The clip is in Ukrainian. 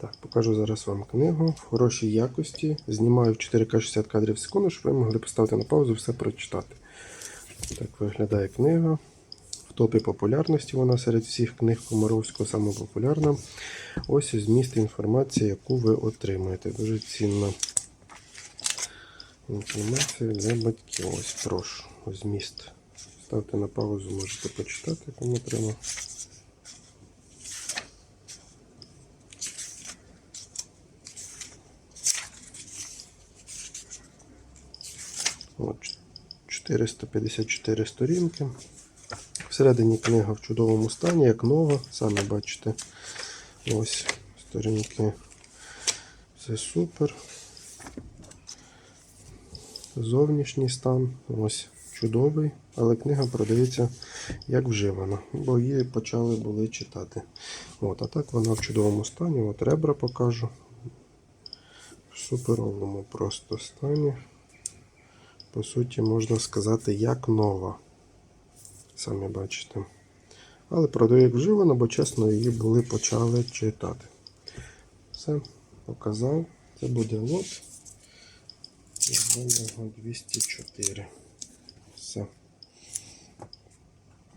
Так, покажу зараз вам книгу в хорошій якості. Знімаю в 4К 60 кадрів в секунду, щоб ви могли поставити на паузу і все прочитати. Так виглядає книга. В топі популярності вона серед всіх книг Комаровського саме популярна. Ось зміст інформації, яку ви отримаєте. Дуже цінна інформація для батьків. Ось прошу. Зміст. Ставте на паузу, можете почитати, кому треба. От, 454 сторінки. Всередині книга в чудовому стані, як нова, самі бачите. Ось сторінки. Все супер. Зовнішній стан. Ось чудовий, але книга продається як вживана, бо її почали були читати. От, а так вона в чудовому стані. От ребра покажу. В суперовому просто стані по суті, можна сказати, як нова. Самі бачите. Але продаю як вживано, бо чесно, її були почали читати. Все, показав. Це буде лот. Номер 204. Все.